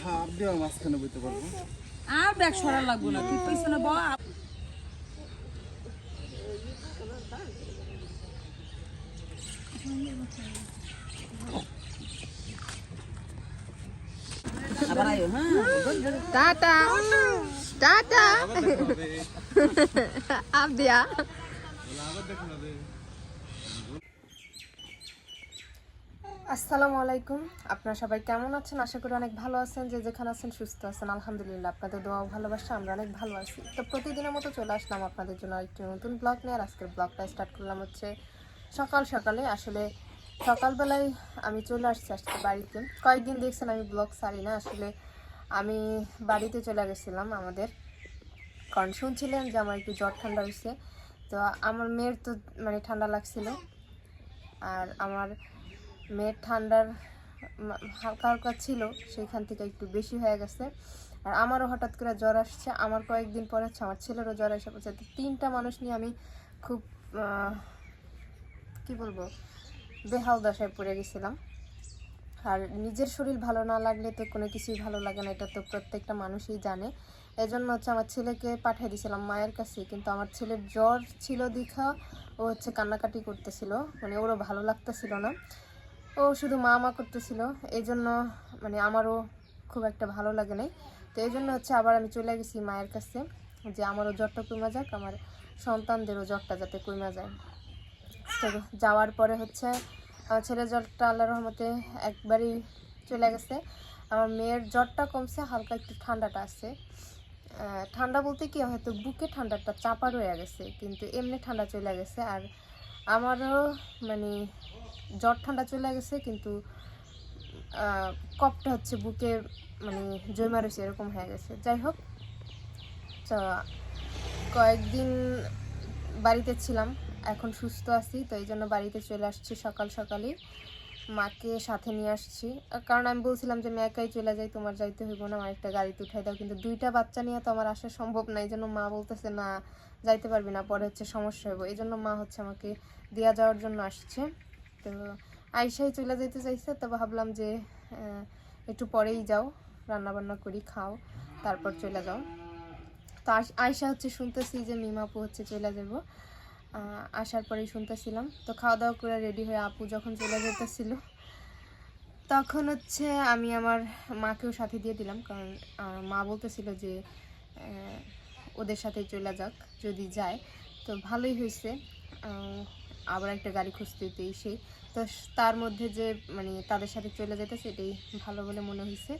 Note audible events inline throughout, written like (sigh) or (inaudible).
হ্যাঁ আপনিও মাঝখানে বইতে পারব আর ব্যাগ সরা লাগবো না তুই পিছনে বল টাটা। টাটা (laughs) আসসালামু আলাইকুম। আপনারা সবাই কেমন আছেন? আশা করি অনেক ভালো আছেন যে যেখানে আছেন সুস্থ আছেন। আলহামদুলিল্লাহ আপনাদের দোয়া ভালোবাসা আমরা অনেক ভালো আছি। তো প্রতিদিনের মতো চলে আসলাম আপনাদের জন্য একটি নতুন ব্লগ নিয়ে আর আজকের ব্লগটা স্টার্ট করলাম হচ্ছে সকাল সকালে। আসলে সকালবেলায় আমি চলে আসছি আজকে বাড়িতে। কয়েকদিন দেখছেন আমি ব্লগ সারি না আসলে আমি বাড়িতে চলে গেছিলাম আমাদের। কারণ শুনছিলেন যে আমার একটু জ্বর ঠান্ডা হয়েছে তো আমার মেয়ের তো মানে ঠান্ডা লাগছিল। আর আমার মেয়ের ঠান্ডার হালকা হালকা ছিল, সেইখান থেকে একটু বেশি হয়ে গেছে। আর আমারও হঠাৎ করে জ্বর আসছে। আমার কয়েকদিন পরে হচ্ছে আমার ছেলেরও জ্বর এসে পড়ছে। তো তিনটা মানুষ নিয়ে আমি খুব কি বলব, বেহাল দশায় পড়ে গেছিলাম। আর নিজের শরীর ভালো না লাগলে তো কোনো কিছুই ভালো লাগে না, এটা তো প্রত্যেকটা মানুষই জানে। এজন্য হচ্ছে আমার ছেলেকে পাঠিয়ে দিয়েছিলাম মায়ের কাছে, কিন্তু আমার ছেলের জ্বর ছিল দীঘা, ও হচ্ছে কান্নাকাটি করতেছিল মানে ওরও ভালো লাগতেছিল না। ও শুধু মা মা করতেছিল এই জন্য মানে আমারও খুব একটা ভালো লাগে নাই। তো এই জন্য হচ্ছে আবার আমি চলে গেছি মায়ের কাছে, যে আমারও জ্বরটা কমে যাক, আমার সন্তানদেরও জ্বরটা যাতে কমে যায়। তো যাওয়ার পরে হচ্ছে আমার ছেলের জ্বরটা আল্লাহ রহমতে একবারই চলে গেছে। আমার মেয়ের জ্বরটা কমছে, হালকা একটু ঠান্ডাটা আছে। ঠান্ডা বলতে কি, হয়তো বুকে ঠান্ডাটা চাপা রয়ে গেছে, কিন্তু এমনি ঠান্ডা চলে গেছে। আর আমারও মানে জ্বর ঠান্ডা চলে গেছে, কিন্তু কফটা হচ্ছে বুকে মানে জমা রয়েছে, এরকম হয়ে গেছে। যাই হোক, তো কয়েকদিন বাড়িতে ছিলাম। এখন সুস্থ আছি, তো এই জন্য বাড়িতে চলে আসছি সকাল সকালেই। মাকে সাথে নিয়ে আসছি। কারণ আমি বলছিলাম যে, আমি একাই চলে যাই, তোমার যাইতে হইব না, আমার একটা গাড়িতে উঠাই দাও। কিন্তু দুইটা বাচ্চা নিয়ে তো আমার আসা সম্ভব না, এই জন্য মা বলতেছে, না, যাইতে পারবি না, পরে হচ্ছে সমস্যা হইব। এই জন্য মা হচ্ছে আমাকে দেওয়া যাওয়ার জন্য আসছে। তো আইসাই চলে যেতে চাইছে, তো ভাবলাম যে একটু পরেই যাও রান্না বান্না করি, খাও, তারপর চলে যাও। তো আয়সা হচ্ছে শুনতেছি যে মিমাপু হচ্ছে চলে যাব। আসার পরেই শুনতেছিলাম। তো খাওয়া দাওয়া করে রেডি হয়ে আপু যখন চলে যেতেছিল, তখন হচ্ছে আমি আমার মাকেও সাথে দিয়ে দিলাম। কারণ মা বলতেছিল যে ওদের সাথে চলে যাক, যদি যায়। তো ভালোই হয়েছে। আবার একটা গাড়ি খুঁজতে হইতে সেই। তো তার মধ্যে যে মানে তাদের সাথে চলে যেতে সেটাই ভালো বলে মনে হয়েছে।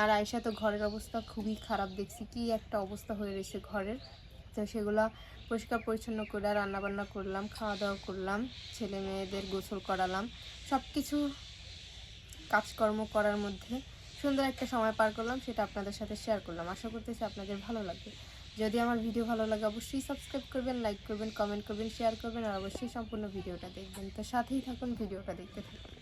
আর আয়সা তো ঘরের অবস্থা খুবই খারাপ, দেখছি কি একটা অবস্থা হয়ে রয়েছে ঘরের। তো সেগুলো পরিষ্কার পরিচ্ছন্ন করে রান্নাবান্না করলাম খাওয়া দাওয়া করলাম, ছেলে মেয়েদের গোসল করালাম সব কিছু কাজকর্ম করার মধ্যে সুন্দর একটা সময় পার করলাম, সেটা আপনাদের সাথে শেয়ার করলাম। আশা করতেছি আপনাদের ভালো লাগবে। যদি আমার ভিডিও ভালো লাগে, অবশ্যই সাবস্ক্রাইব করবেন লাইক করবেন কমেন্ট করবেন শেয়ার করবেন, আর অবশ্যই সম্পূর্ণ ভিডিওটা দেখবেন। তো সাথেই থাকুন, ভিডিওটা দেখতে থাকুন।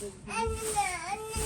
বাবুটা কি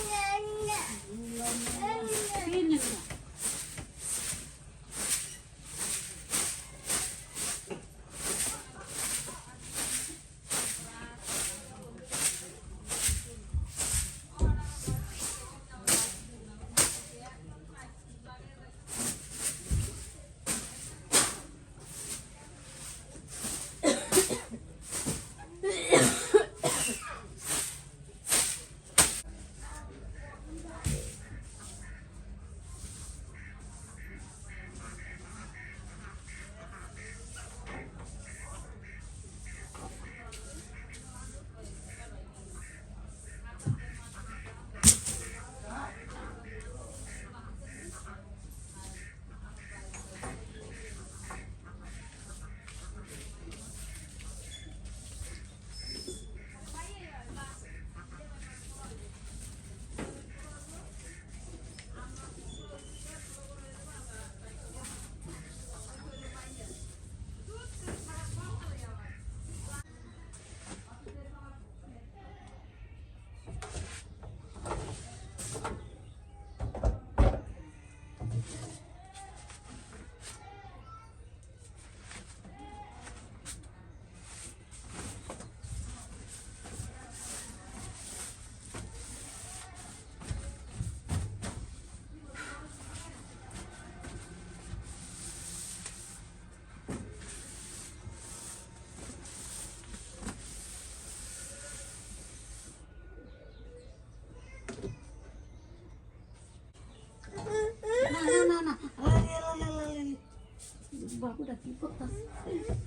করতেছে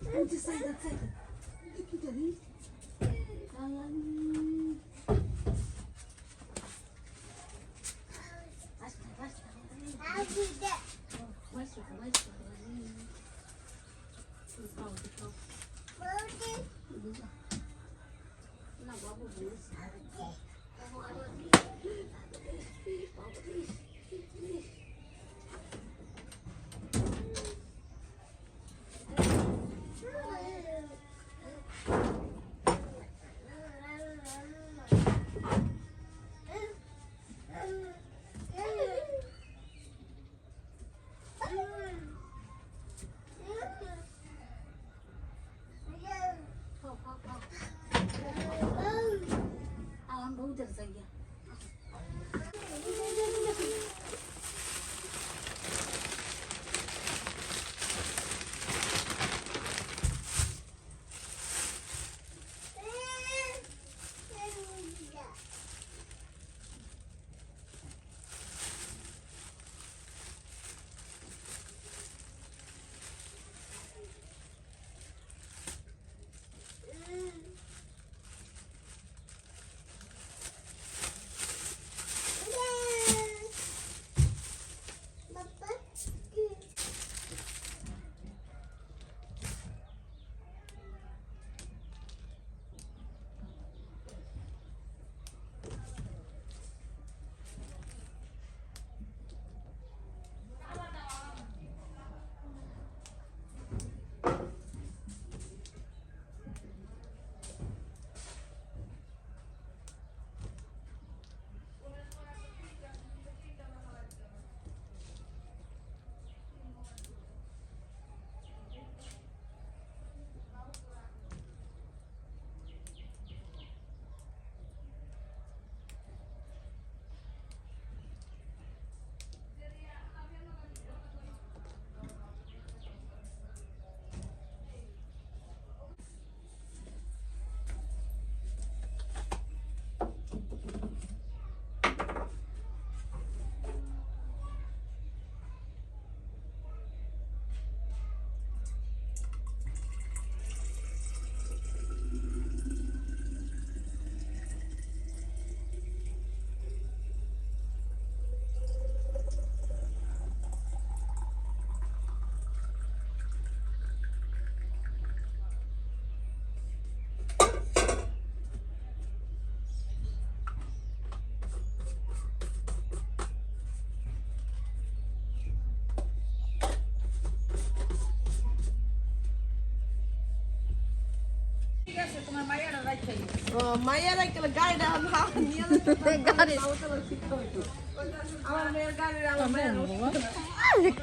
বলছি সাইডা সাইডা কি জানি ঠিক আছে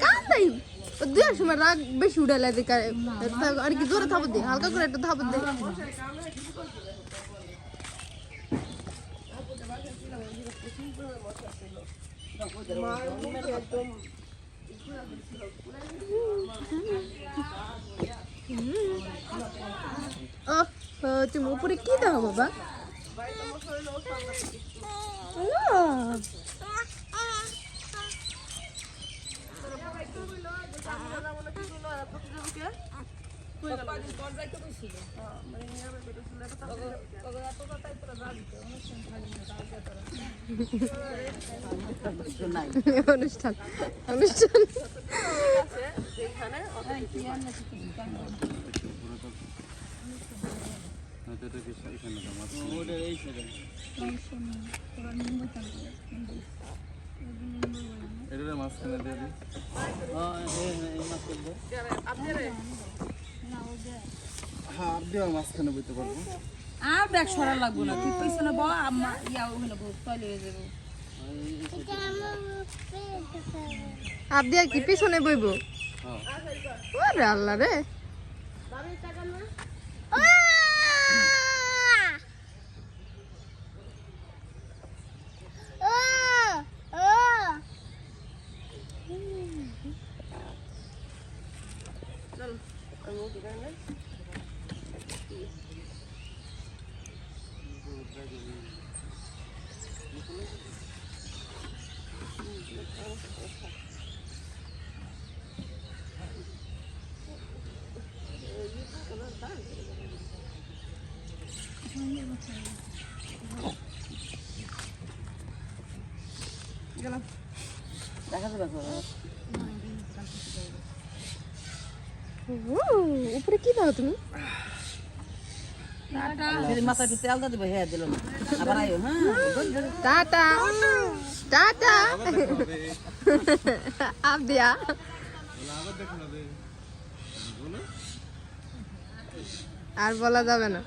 কান্দাই দুয়ার সময় রাগ বেশি উড়ে লাগে আর কি জোরে থাপত দে হালকা করে একটা থাপত দে। ও তুমি উপরে কি দাও বাবা। অনুষ্ঠান। অনুষ্ঠান হয়তো এটা মাঝখানে দিয়ে দিই হ্যাঁ আপনি আর মাঝখানে বইতে পারব আর ব্যাগ সরা লাগবো না তুই পিছনে বল আম্মা ইয়া ওখানে বল টয়লেট যাব আপনি আর কি পিছনে বইব? হ্যাঁ। আল্লাহ রে। দেখা যাবে তো। ও, উপরে কি দাও তুমি যদি মাথায় একটু তেল দিয়ে দেবে হ্যাঁ দিল না। আবার আয়ো হ্যাঁ টাটা। টাটা। আপ দিয়া। আর বলা যাবে না।